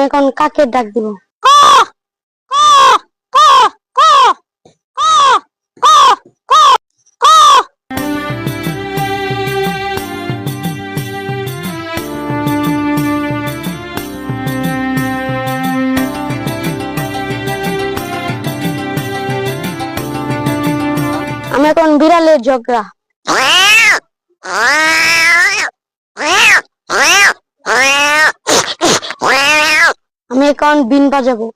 আমি এখন কাকে ডাক দিব? আমি এখন বিড়ালের ঝগড়া। আমি বিন বাজাবো